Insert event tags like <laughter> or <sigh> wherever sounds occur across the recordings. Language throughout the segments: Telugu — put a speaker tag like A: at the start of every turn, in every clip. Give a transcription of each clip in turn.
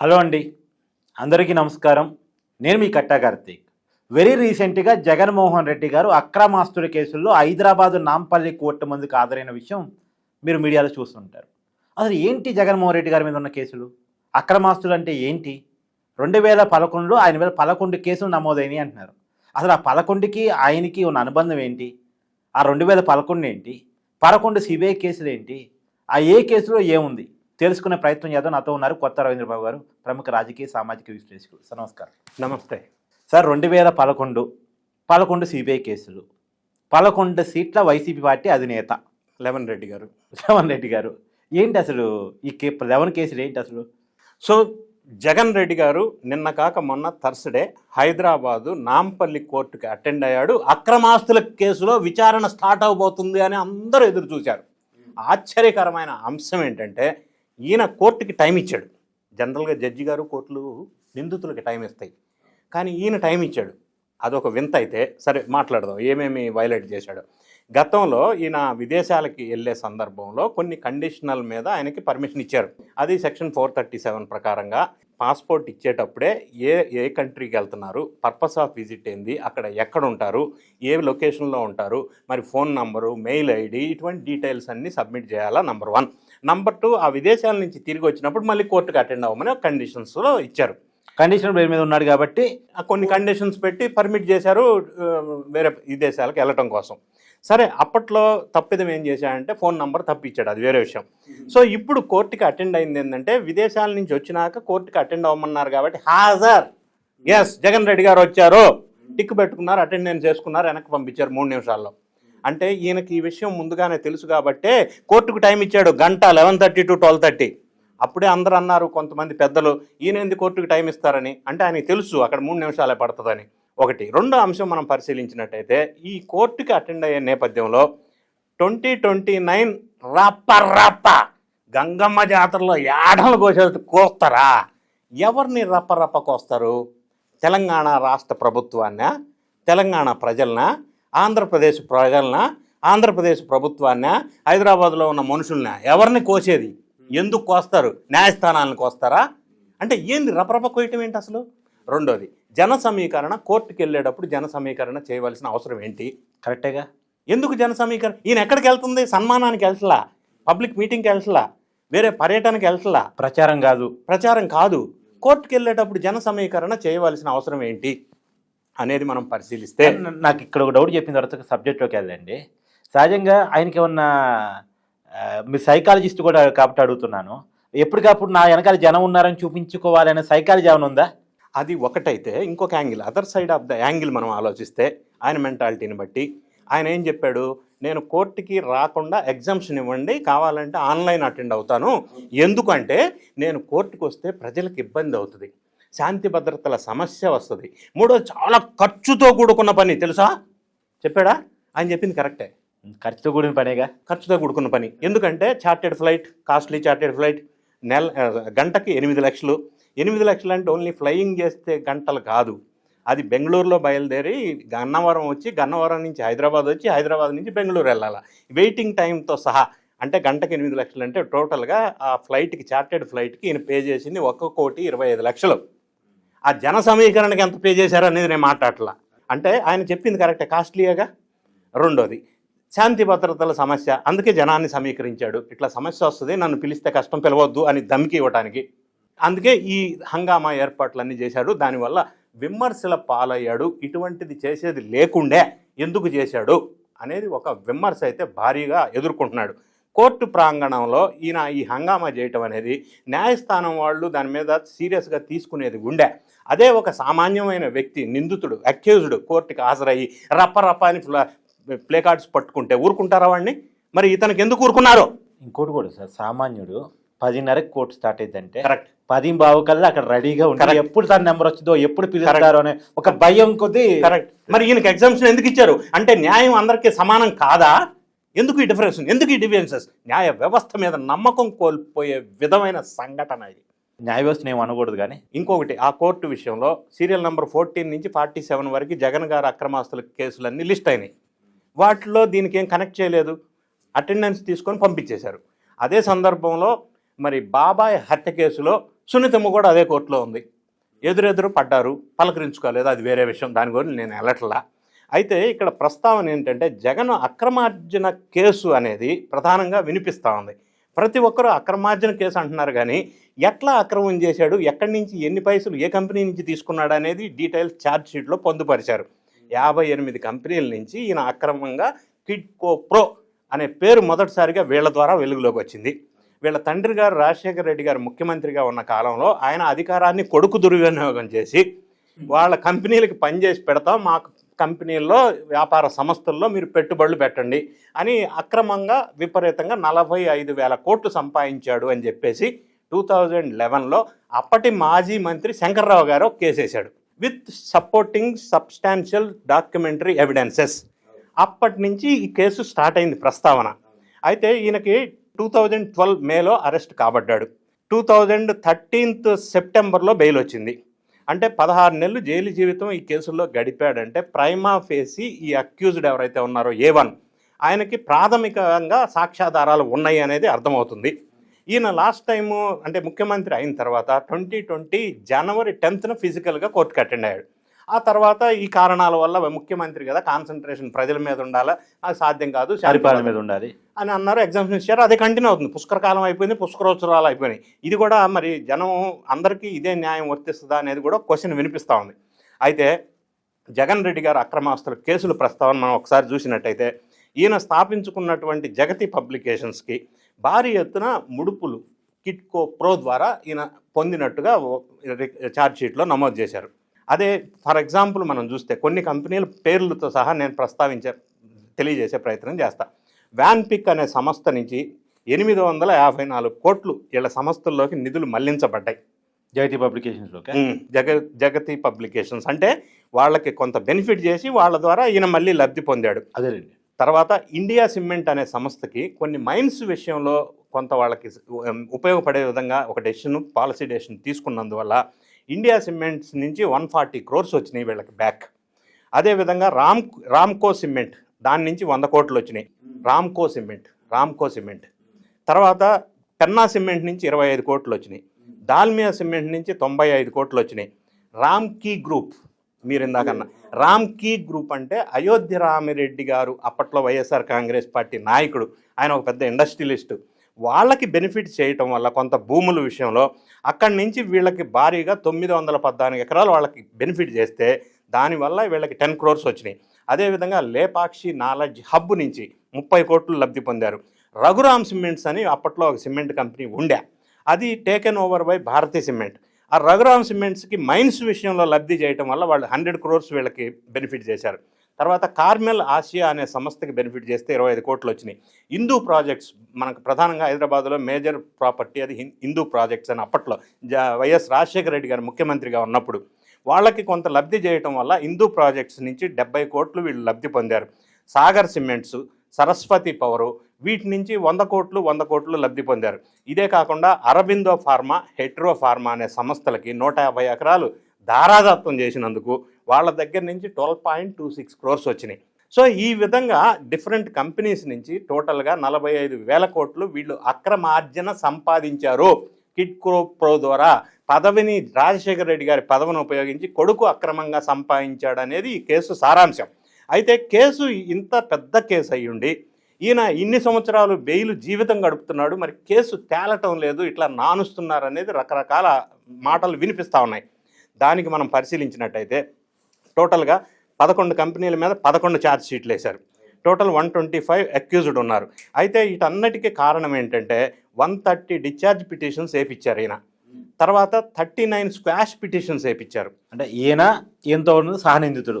A: హలో అండి. అందరికీ నమస్కారం. నేను మీ కట్టా కార్తీక్. వెరీ రీసెంట్గా జగన్మోహన్ రెడ్డి గారు అక్రమాస్తుడి కేసుల్లో హైదరాబాద్ నాంపల్లి కోర్టు ముందుకు హాజరైన విషయం మీరు మీడియాలో చూస్తుంటారు. అసలు ఏంటి జగన్మోహన్ రెడ్డి గారి మీద ఉన్న కేసులు? అక్రమాస్తులు అంటే ఏంటి? రెండు వేల పదకొండులో ఆయన మీద పదకొండు కేసులు నమోదైనవి అంటున్నారు. అసలు ఆ పదకొండుకి ఆయనకి ఉన్న అనుబంధం ఏంటి? ఆ రెండు వేల పదకొండు ఏంటి? పదకొండు సిబిఐ కేసులు ఏంటి? ఆ ఏ కేసులో ఏముంది? తెలుసుకునే ప్రయత్నం చేద్దాం. నాతో ఉన్నారు కొత్త రవీంద్రబాబు గారు ప్రముఖ రాజకీయ సామాజిక విశ్లేషకులు. సార్ నమస్కారం.
B: నమస్తే.
A: సార్ రెండు వేల పదకొండు పదకొండు సిబిఐ కేసులు పదకొండు సీట్ల వైసీపీ పార్టీ అధినేత.
B: లెవెన్ రెడ్డి గారు.
A: రేవంత్ రెడ్డి గారు. ఏంటి అసలు ఈ కే లెవెన్ కేసులు ఏంటి అసలు?
B: సో జగన్ రెడ్డి గారు నిన్న కాక మొన్న థర్స్డే హైదరాబాదు నాంపల్లి కోర్టుకి అటెండ్ అయ్యాడు. అక్రమాస్తుల కేసులో విచారణ స్టార్ట్ అవబోతుంది అని అందరూ ఎదురు చూశారు. ఆశ్చర్యకరమైన అంశం ఏంటంటే ఈయన కోర్టుకి టైం ఇచ్చాడు. జనరల్గా జడ్జి గారు కోర్టులు నిందితులకి టైం ఇస్తాయి. కానీ ఈయన టైం ఇచ్చాడు. అదొక వింత అయితే సరే మాట్లాడదాం ఏమేమి వైలేట్ చేశాడు. గతంలో ఈయన విదేశాలకి వెళ్ళే సందర్భంలో కొన్ని కండిషనల్ మీద ఆయనకి పర్మిషన్ ఇచ్చారు. అది సెక్షన్ ఫోర్ థర్టీ సెవెన్ ప్రకారంగా పాస్పోర్ట్ ఇచ్చేటప్పుడే ఏ ఏ కంట్రీకి వెళ్తున్నారు పర్పస్ ఆఫ్ విజిట్ ఏంది అక్కడ ఎక్కడ ఉంటారు ఏ లొకేషన్లో ఉంటారు మరి ఫోన్ నంబరు మెయిల్ ఐడి ఇటువంటి డీటెయిల్స్ అన్నీ సబ్మిట్ చేయాలా నంబర్ వన్. నంబర్ టూ ఆ విదేశాల నుంచి తిరిగి వచ్చినప్పుడు మళ్ళీ కోర్టుకు అటెండ్ అవ్వమని కండిషన్స్లో ఇచ్చారు.
A: కండిషన్ పేరు మీద ఉన్నాడు కాబట్టి
B: కొన్ని కండిషన్స్ పెట్టి పర్మిట్ చేశారు వేరే విదేశాలకు వెళ్ళటం కోసం. సరే అప్పట్లో తప్పిదం ఏం చేశాడంటే ఫోన్ నంబర్ తప్పించాడు అది వేరే విషయం. సో ఇప్పుడు కోర్టుకి అటెండ్ అయింది ఏంటంటే విదేశాల నుంచి వచ్చినాక కోర్టుకి అటెండ్ అవ్వమన్నారు కాబట్టి హాజర్. ఎస్ జగన్ రెడ్డి గారు వచ్చారు. టిక్ పెట్టుకున్నారు అటెండెన్స్ చేసుకున్నారు వెనక్కి పంపించారు మూడు నిమిషాల్లో. అంటే ఈయనకి ఈ విషయం ముందుగానే తెలుసు కాబట్టే కోర్టుకు టైం ఇచ్చాడు గంట eleven thirty to twelve thirty అప్పుడే అందరూ అన్నారు కొంతమంది పెద్దలు ఈయన ఎందుకు కోర్టుకు టైం ఇస్తారని? అంటే ఆయనకి తెలుసు అక్కడ మూడు నిమిషాలే పడుతుందని. ఒకటి రెండో అంశం మనం పరిశీలించినట్టయితే ఈ కోర్టుకి అటెండ్ అయ్యే నేపథ్యంలో ట్వంటీ ట్వంటీ నైన్ రప్ప రప్ప గంగమ్మ జాతరలో ఏడలు కోసేది కోస్తారా? ఎవరిని రప్ప రప్ప కోస్తారు? తెలంగాణ రాష్ట్ర ప్రభుత్వాన్న? తెలంగాణ ప్రజలనా? ఆంధ్రప్రదేశ్ ప్రజలన ఆంధ్రప్రదేశ్ ప్రభుత్వాన్న హైదరాబాద్లో ఉన్న మనుషులన? ఎవరిని కోసేది? ఎందుకు కోస్తారు? న్యాయస్థానాలను కోస్తారా? అంటే ఏంది రపరప కోయటం ఏంటి అసలు? రెండోది జన సమీకరణ కోర్టుకి వెళ్ళేటప్పుడు జన సమీకరణ చేయవలసిన అవసరం ఏంటి?
A: కరెక్టేగా
B: ఎందుకు జన సమీకరణ? ఈయన ఎక్కడికి వెళ్తుంది? సన్మానానికి వెళ్తలా? పబ్లిక్ మీటింగ్కి వెళ్తలా? వేరే పర్యటనకి వెళ్తలా?
A: ప్రచారం కాదు.
B: ప్రచారం కాదు. కోర్టుకి వెళ్ళేటప్పుడు జన సమీకరణ చేయవలసిన అవసరం ఏంటి? అనేది మనం పరిశీలిస్తే
A: నాకు ఇక్కడ ఒక డౌట్ చెప్పిన తర్వాత సబ్జెక్ట్లోకి వెళ్ళండి. సహజంగా ఆయనకి ఆ, మీరు సైకాలజిస్ట్ కూడా కాబట్టి అడుగుతున్నాను. ఎప్పటికప్పుడు నా వెనకాల జనం ఉన్నారని చూపించుకోవాలనే సైకాలజీ ఏమైనా ఉందా?
B: అది ఒకటైతే ఇంకొక angle other side of the angle మనం ఆలోచిస్తే ఆయన మెంటాలిటీని బట్టి ఆయన ఏం చెప్పాడు? నేను కోర్టుకి రాకుండా ఎగ్జామ్షన్ ఇవ్వండి కావాలంటే ఆన్లైన్ అటెండ్ అవుతాను. ఎందుకంటే నేను కోర్టుకు వస్తే ప్రజలకు ఇబ్బంది అవుతుంది. శాంతి భద్రతల సమస్య వస్తుంది. మూడో చాలా ఖర్చుతో కూడుకున్న పని తెలుసా? చెప్పాడా? ఆయన చెప్పింది కరెక్టే.
A: ఖర్చుతో కూడిన పనేగా?
B: ఖర్చుతో కూడుకున్న పని. ఎందుకంటే chartered flight costly chartered flight నెల గంటకి ఎనిమిది లక్షలు. ఎనిమిది లక్షలు అంటే ఓన్లీ ఫ్లయింగ్ చేస్తే గంటలు కాదు. అది బెంగళూరులో బయలుదేరి గన్నవరం వచ్చి గన్నవరం నుంచి హైదరాబాద్ వచ్చి హైదరాబాద్ నుంచి బెంగళూరు వెళ్ళాలి. వెయిటింగ్ టైంతో సహా అంటే గంటకి ఎనిమిది లక్షలు అంటే టోటల్గా ఆ ఫ్లైట్కి చార్టెడ్ ఫ్లైట్కి ఈయన పే చేసింది ఒక్క కోటి ఇరవై ఐదు లక్షలు. ఆ జన సమీకరణకి ఎంత పే చేశారు అనేది నేను మాట్లాడలా అంటే ఆయన చెప్పింది కరెక్టే కాస్ట్లీగా రెండోది శాంతి భద్రతల సమస్య. అందుకే జనాన్ని సమీకరించాడు. ఇట్లా సమస్య వస్తుంది నన్ను పిలిస్తే కష్టం పిలవద్దు అని ధమ్కి ఇవ్వడానికి అందుకే ఈ హంగామా ఏర్పాట్లన్నీ చేశాడు. దానివల్ల విమర్శల పాలయ్యాడు. ఇటువంటిది చేసేది లేకుండే ఎందుకు చేశాడు అనేది ఒక విమర్శ అయితే భారీగా ఎదుర్కొంటున్నాడు. కోర్టు ప్రాంగణంలో ఈయన ఈ హంగామా చేయటం అనేది న్యాయస్థానం వాళ్ళు దాని మీద సీరియస్గా తీసుకునేది ఉండే అదే ఒక సామాన్యమైన వ్యక్తి నిందితుడు అక్యూజ్డ్ కోర్టుకి హాజరయ్యి రప్ప రప్ప అని ప్లా కార్డ్స్ పట్టుకుంటే ఊరుకుంటారా వాడిని మరి ఇతనికి ఎందుకు ఊరుకున్నారు?
A: ఇంకోటి కూడా సార్ సామాన్యుడు పదిన్నరకి కోర్టు స్టార్ట్ అయిందంటే
B: కరెక్ట్.
A: పది బావు కల్లా అక్కడ రెడీగా ఉంటారు. ఎప్పుడు తన నెంబర్ వచ్చిందో ఎప్పుడు పిలుస్తారో అనే ఒక భయం కొద్దీ
B: కరెక్ట్. మరి ఈయనకి ఎగ్జామ్షన్ ఎందుకు ఇచ్చారు? అంటే న్యాయం అందరికీ సమానం కాదా? ఎందుకు ఈ డిఫరెన్స్ ఎందుకు ఈ డిఫరెన్సెస్ న్యాయ వ్యవస్థ మీద నమ్మకం కోల్పోయే విధమైన సంఘటన ఇది.
A: న్యాయ వ్యవస్థను ఏం అనకూడదు కానీ.
B: ఇంకొకటి ఆ కోర్టు విషయంలో సీరియల్ నెంబర్ ఫోర్టీన్ నుంచి ఫార్టీ సెవెన్ వరకు జగన్ గారు అక్రమాస్తుల కేసులన్నీ లిస్ట్ అయినాయి. వాటిలో దీనికి ఏం కనెక్ట్ చేయలేదు. అటెండెన్స్ తీసుకొని పంపించేశారు. అదే సందర్భంలో మరి బాబాయ్ హత్య కేసులో సునీతమ్మ కూడా అదే కోర్టులో ఉంది. ఎదురెదురు పడ్డారు పలకరించుకోలేదు. అది వేరే విషయం. దాని గురించి నేను వెళ్ళట్లా. అయితే ఇక్కడ ప్రస్తావన ఏంటంటే జగన్ అక్రమార్జన కేసు అనేది ప్రధానంగా వినిపిస్తూ ఉంది. ప్రతి ఒక్కరూ అక్రమార్జన కేసు అంటున్నారు కానీ ఎట్లా అక్రమం చేశాడు ఎక్కడి నుంచి ఎన్ని పైసలు ఏ కంపెనీ నుంచి తీసుకున్నాడు అనేది డీటెయిల్స్ ఛార్జ్ షీట్లో పొందుపరిచారు. యాభై ఎనిమిది కంపెనీల నుంచి ఈయన అక్రమంగా కిడ్కో ప్రో అనే పేరు మొదటిసారిగా వీళ్ళ ద్వారా వెలుగులోకి వచ్చింది. వీళ్ళ తండ్రి గారు రాజశేఖర రెడ్డి గారు ముఖ్యమంత్రిగా ఉన్న కాలంలో ఆయన అధికారాన్ని కొడుకు దుర్వినియోగం చేసి వాళ్ళ కంపెనీలకు పనిచేసి పెడతాం మాకు కంపెనీల్లో వ్యాపార సంస్థల్లో మీరు పెట్టుబడులు పెట్టండి అని అక్రమంగా విపరీతంగా నలభై ఐదు వేల కోట్లు సంపాదించాడు అని చెప్పేసి టూ థౌజండ్ లెవెన్లో అప్పటి మాజీ మంత్రి శంకర్రావు గారు కేసేశాడు with supporting substantial documentary evidences. అప్పటి నుంచి ఈ కేసు స్టార్ట్ అయింది ప్రస్తావన. అయితే ఈయనకి టూ థౌజండ్ ట్వెల్వ్ మేలో అరెస్ట్ కాబడ్డాడు. టూ థౌజండ్ థర్టీన్త్ సెప్టెంబర్లో బెయిల్ వచ్చింది. అంటే పదహారు నెలలు జైలు జీవితం ఈ కేసుల్లో గడిపాడంటే ప్రైమా ఫేసి ఈ అక్యూజ్డ్ ఎవరైతే ఉన్నారో ఏ వన్ ఆయనకి ప్రాథమికంగా సాక్ష్యాధారాలు ఉన్నాయి అనేది అర్థమవుతుంది. ఈయన లాస్ట్ టైము అంటే ముఖ్యమంత్రి అయిన తర్వాత ట్వంటీ ట్వంటీ జనవరి టెన్త్న ఫిజికల్గా కోర్టుకు అటెండ్ అయ్యాడు ఆ తర్వాత ఈ కారణాల వల్ల ముఖ్యమంత్రి కదా కాన్సన్ట్రేషన్ ప్రజల మీద ఉండాలా? అది సాధ్యం కాదు
A: పరిపాలన మీద ఉండాలి.
B: అని అన్నారు ఎగ్జామ్స్ ఇచ్చారు. అదే కంటిన్యూ అవుతుంది. పుష్కరకాలం అయిపోయింది పుష్కరోత్సవాలు అయిపోయినాయి. ఇది కూడా మరి జనం అందరికీ ఇదే న్యాయం వర్తిస్తుందా అనేది కూడా క్వశ్చన్ వినిపిస్తూ ఉంది. అయితే జగన్ రెడ్డి గారు అక్రమాస్తుల కేసుల ప్రస్తావన మనం ఒకసారి చూసినట్టయితే ఈయన స్థాపించుకున్నటువంటి జగతి పబ్లికేషన్స్కి భారీ ఎత్తున ముడుపులు కిట్కో ప్రో ద్వారా ఈయన పొందినట్టుగా ఛార్జ్ షీట్లో నమోదు చేశారు. అదే ఫర్ ఎగ్జాంపుల్ మనం చూస్తే కొన్ని కంపెనీల పేర్లతో సహా నేను ప్రస్తావించే తెలియజేసే ప్రయత్నం చేస్తా. వ్యాన్ పిక్ అనే సంస్థ నుంచి ఎనిమిది వందల యాభై నాలుగు కోట్లు వీళ్ళ సంస్థల్లోకి నిధులు మళ్ళించబడ్డాయి.
A: జగతి పబ్లికేషన్స్లో
B: ఉమ్, జగ జగతి పబ్లికేషన్స్. అంటే వాళ్ళకి కొంత బెనిఫిట్ చేసి వాళ్ళ ద్వారా ఈయన మళ్ళీ లబ్ధి పొందాడు.
A: అదేనండి
B: తర్వాత ఇండియా సిమెంట్ అనే సంస్థకి కొన్ని మైన్స్ విషయంలో కొంత వాళ్ళకి ఉపయోగపడే విధంగా ఒక డెసిషన్ పాలసీ డెసిషన్ తీసుకున్నందువల్ల ఇండియా సిమెంట్స్ నుంచి వన్ ఫార్టీ క్రోర్స్ వచ్చినాయి వీళ్ళకి బ్యాక్. అదేవిధంగా రామ్ రామ్కో సిమెంట్ దాని నుంచి వంద కోట్లు వచ్చినాయి. Ramco cement Ramco cement. తర్వాత పెన్నా సిమెంట్ నుంచి ఇరవై ఐదు కోట్లు వచ్చినాయి. దాల్మియా సిమెంట్ నుంచి తొంభై ఐదు కోట్లు వచ్చినాయి. రామ్ కీ గ్రూప్ మీరు ఇందాకన్నా. రామ్ కీ గ్రూప్ అంటే అయోధ్య రామిరెడ్డి గారు అప్పట్లో వైఎస్ఆర్ కాంగ్రెస్ పార్టీ నాయకుడు. ఆయన ఒక పెద్ద ఇండస్ట్రియలిస్ట్. వాళ్ళకి బెనిఫిట్ చేయటం వల్ల కొంత భూముల విషయంలో అక్కడి నుంచి వీళ్ళకి భారీగా తొమ్మిది వందల పద్నాలుగు ఎకరాలు వాళ్ళకి బెనిఫిట్ చేస్తే దానివల్ల వీళ్ళకి టెన్ క్రోర్స్ వచ్చినాయి. అదేవిధంగా లేపాక్షి నాలెడ్జ్ హబ్ నుంచి ముప్పై కోట్లు లబ్ధి పొందారు. రఘురామ్ సిమెంట్స్ అని అప్పట్లో ఒక సిమెంట్ కంపెనీ ఉండే. అది taken over by Bharathi cement. ఆ రఘురామ్ సిమెంట్స్కి మైన్స్ విషయంలో లబ్ధి చేయటం వల్ల వాళ్ళు హండ్రెడ్ క్రోర్స్ వీళ్ళకి బెనిఫిట్ చేశారు. తర్వాత కార్మెల్ ఆసియా అనే సంస్థకి బెనిఫిట్ చేస్తే ఇరవై ఐదు కోట్లు వచ్చినాయి. హిందూ ప్రాజెక్ట్స్ మనకు ప్రధానంగా హైదరాబాద్లో మేజర్ ప్రాపర్టీ అది హిందూ ప్రాజెక్ట్స్ అని అప్పట్లో జ వైఎస్ రాజశేఖర రెడ్డి గారు ముఖ్యమంత్రిగా ఉన్నప్పుడు వాళ్ళకి కొంత లబ్ధి చేయటం వల్ల హిందూ ప్రాజెక్ట్స్ నుంచి డెబ్బై కోట్లు వీళ్ళు లబ్ధి పొందారు. సాగర్ సిమెంట్స్ సరస్వతి పవరు వీటి నుంచి వంద కోట్లు వంద కోట్లు లబ్ధి పొందారు. ఇదే కాకుండా అరబిందో ఫార్మా హెట్రో ఫార్మా అనే సంస్థలకి నూట యాభై ఎకరాలు ధారాదత్తం చేసినందుకు వాళ్ళ దగ్గర నుంచి twelve point two six crores వచ్చినాయి. సో ఈ విధంగా డిఫరెంట్ కంపెనీస్ నుంచి టోటల్గా నలభై ఐదు వేల కోట్లు వీళ్ళు అక్రమార్జన సంపాదించారు. కిడ్క్రో ప్రో ద్వారా పదవిని రాజశేఖర రెడ్డి గారి పదవిని ఉపయోగించి కొడుకు అక్రమంగా సంపాదించాడు అనేది ఈ కేసు సారాంశం. అయితే కేసు ఇంత పెద్ద కేసు అయ్యుండి ఈయన ఇన్ని సంవత్సరాలు బెయిల్ జీవితం గడుపుతున్నాడు మరి కేసు తేలటం లేదు ఇట్లా నానుస్తున్నారు అనేది రకరకాల మాటలు వినిపిస్తూ ఉన్నాయి. దానికి మనం పరిశీలించినట్టయితే టోటల్గా పదకొండు కంపెనీల మీద పదకొండు ఛార్జ్ షీట్లు వేశారు. Total one twenty five accused ఉన్నారు. అయితే వీటన్నిటికీ కారణం ఏంటంటే వన్ థర్టీ డిశ్చార్జ్ పిటిషన్స్ వేపించారు ఈయన. తర్వాత థర్టీ నైన్ స్క్వాష్ పిటిషన్స్ వేపించారు
A: అంటే ఈయన ఈయనతో ఉన్నది సహనిందితుడు.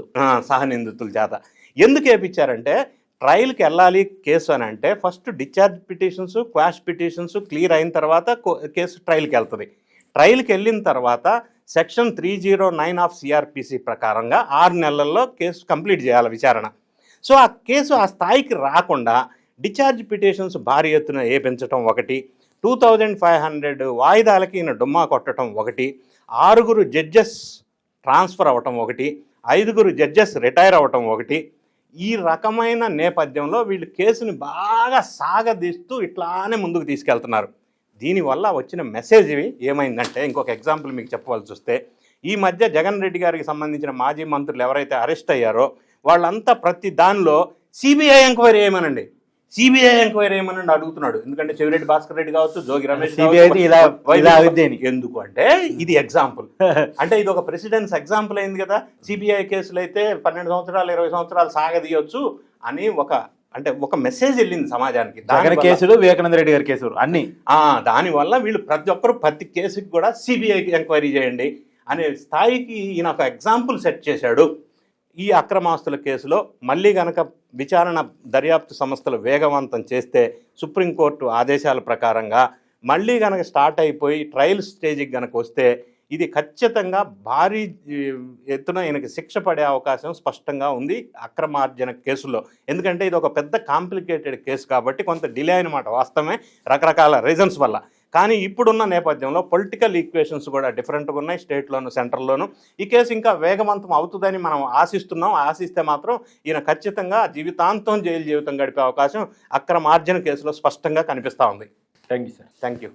B: సహనిందితుల చేత ఎందుకు వేపించారంటే ట్రయల్కి వెళ్ళాలి కేసు అని అంటే first discharge petitions quash petitions clear అయిన తర్వాత కేసు ట్రయల్కి వెళ్తుంది. ట్రయల్కి వెళ్ళిన తర్వాత section three zero nine of CrPC ప్రకారంగా ఆరు నెలల్లో కేసు కంప్లీట్ చేయాలి విచారణ. సో ఆ కేసు ఆ స్థాయికి రాకుండా డిశ్చార్జ్ పిటిషన్స్ భారీ ఎత్తున వేపించడం ఒకటి టూ థౌజండ్ ఫైవ్ హండ్రెడ్ వాయిదాలకి ఈయన డుమ్మా కొట్టడం ఒకటి ఆరుగురు జడ్జెస్ ట్రాన్స్ఫర్ అవ్వటం ఒకటి ఐదుగురు జడ్జెస్ రిటైర్ అవ్వటం ఒకటి. ఈ రకమైన నేపథ్యంలో వీళ్ళు కేసుని బాగా సాగదీస్తూ ఇట్లానే ముందుకు తీసుకెళ్తున్నారు. దీనివల్ల వచ్చిన మెసేజ్ ఇవి. ఏమైందంటే ఇంకొక ఎగ్జాంపుల్ మీకు చెప్పవలసి వస్తే ఈ మధ్య జగన్ రెడ్డి గారికి సంబంధించిన మాజీ మంత్రులు ఎవరైతే అరెస్ట్ అయ్యారో వాళ్ళంతా ప్రతి దానిలో సిబిఐ ఎంక్వైరీ చేయమనండి సిబిఐ ఎంక్వైరీ చేయమనండి అడుగుతున్నాడు. ఎందుకంటే చెవిరెడ్డి భాస్కర్ రెడ్డి కావచ్చు జోగి రమేష్. ఎందుకు అంటే ఇది ఎగ్జాంపుల్ <laughs> అంటే ఇది ఒక ప్రెసిడెన్స్ ఎగ్జాంపుల్ అయింది కదా. సిబిఐ కేసులు అయితే పన్నెండు సంవత్సరాలు ఇరవై సంవత్సరాలు సాగదీయొచ్చు అని ఒక అంటే ఒక మెసేజ్ వెళ్ళింది సమాజానికి.
A: జగన్ కేసులు వివేకానంద రెడ్డి గారి కేసులు అన్ని.
B: దానివల్ల వీళ్ళు ప్రతి ఒక్కరు ప్రతి కేసుకి కూడా సిబిఐకి ఎంక్వైరీ చేయండి అనే స్థాయికి ఈయన ఒక ఎగ్జాంపుల్ సెట్ చేశాడు. ఈ అక్రమాస్తుల కేసులో మళ్ళీ గనక విచారణ దర్యాప్తు సంస్థలు వేగవంతం చేస్తే సుప్రీంకోర్టు ఆదేశాల ప్రకారంగా మళ్ళీ గనక స్టార్ట్ అయిపోయి ట్రయల్ స్టేజ్కి గనక వస్తే ఇది ఖచ్చితంగా భారీ ఎత్తున ఈయనకి శిక్ష పడే అవకాశం స్పష్టంగా ఉంది అక్రమార్జన కేసులో ఎందుకంటే ఇది ఒక పెద్ద కాంప్లికేటెడ్ కేసు కాబట్టి కొంత డిలే అనమాట వాస్తవమే రకరకాల రీజన్స్ వల్ల. కానీ ఇప్పుడున్న నేపథ్యంలో పొలిటికల్ ఈక్వేషన్స్ కూడా డిఫరెంట్గా ఉన్నాయి స్టేట్లోను సెంట్రల్లోను. ఈ కేసు ఇంకా వేగవంతం అవుతుందని మనం ఆశిస్తున్నాం. ఆశిస్తే మాత్రం ఈయన ఖచ్చితంగా జీవితాంతం జైలు జీవితం గడిపే అవకాశం అక్రమార్జన కేసులో స్పష్టంగా కనిపిస్తూ ఉంది.
A: Thank you sir.
B: Thank you